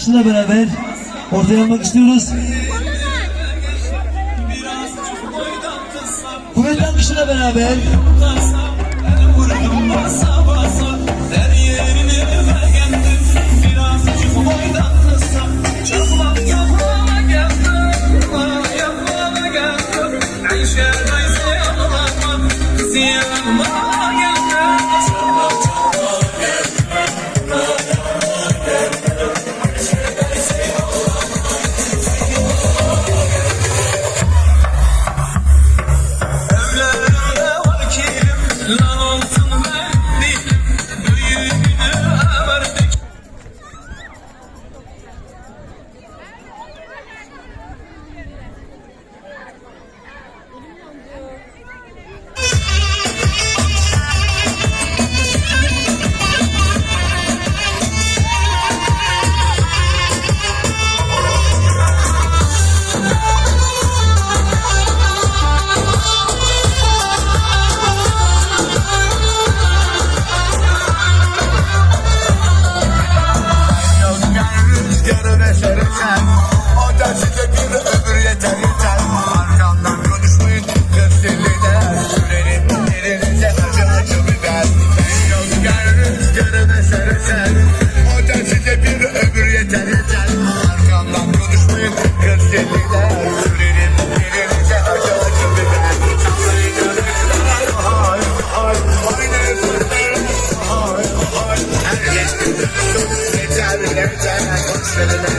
alkışla beraber ortaya almak istiyoruz. Kuvvetli alkışla beraber.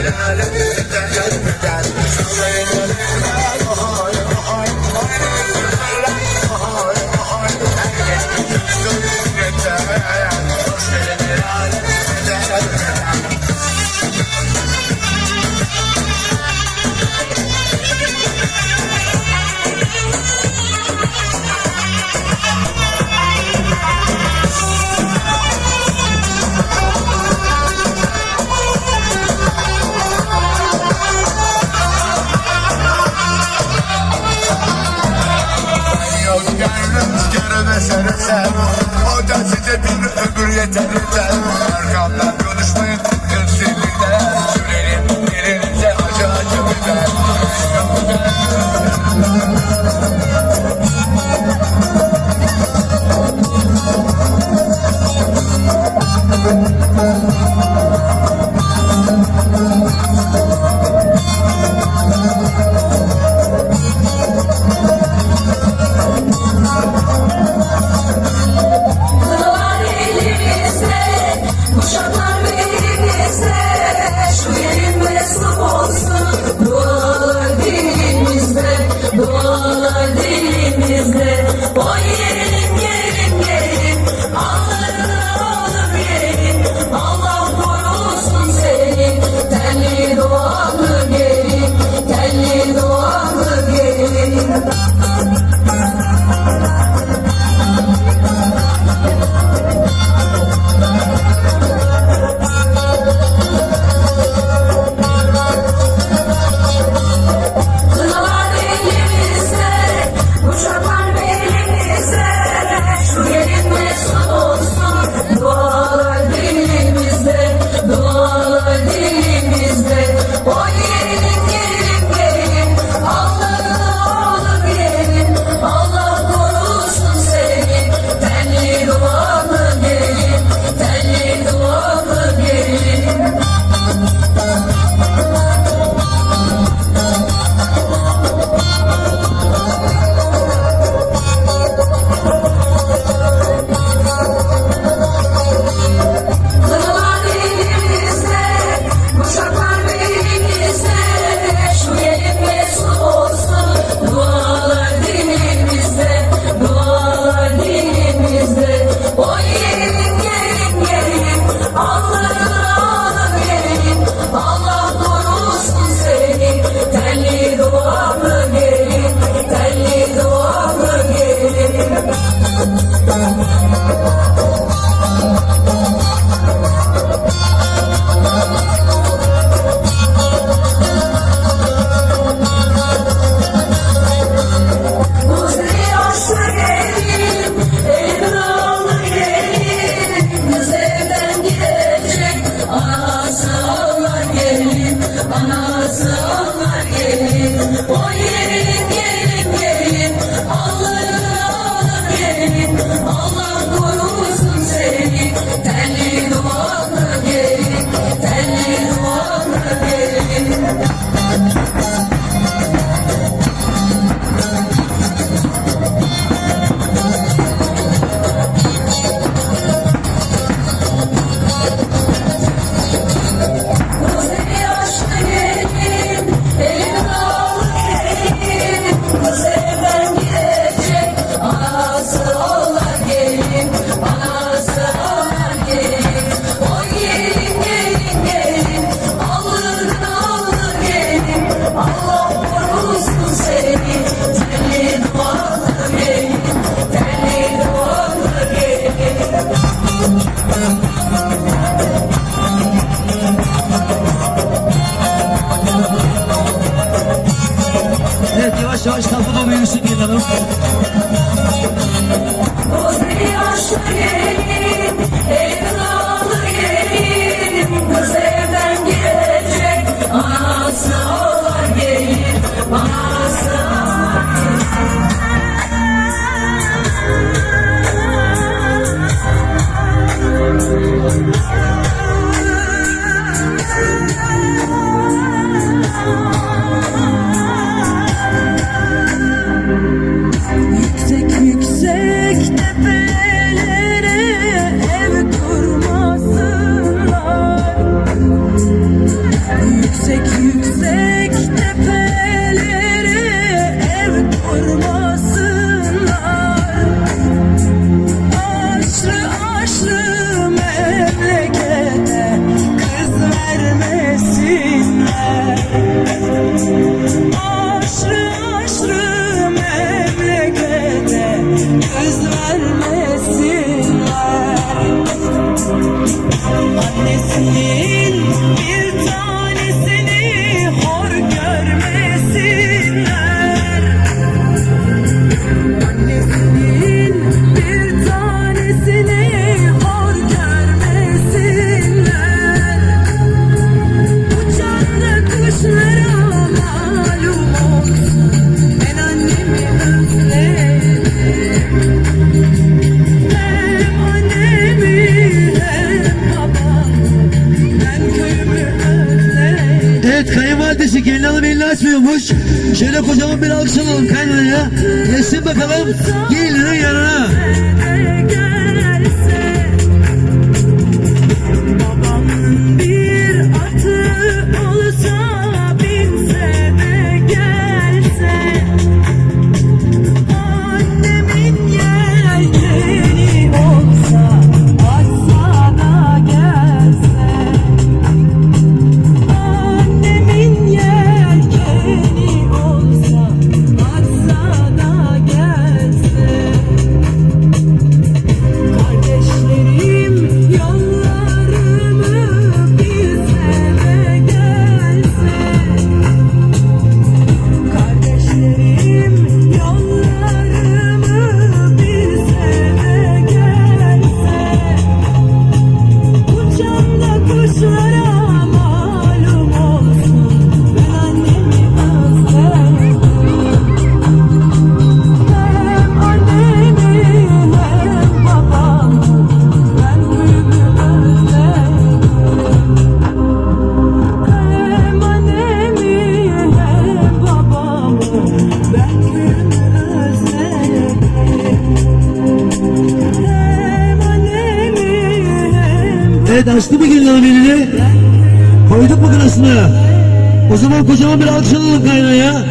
la la la la la la eser öter O da size bir ömür yeter yeter Arkamdan anası ağlar gelin o yerin Yüksek yüksek tepelere ev kurmasınlar. Aşrı aşrı memlekete kız vermesinler. Aşrı aşrı memlekete kız vermesinler. Annesini Şöyle kocaman bir alkış alalım kaynanaya. Geçsin bakalım gelinin yanına. Evet açtı mı geliyorum elini? Koyduk mu kınasını? O zaman kocaman bir alkış alalım kaynaya.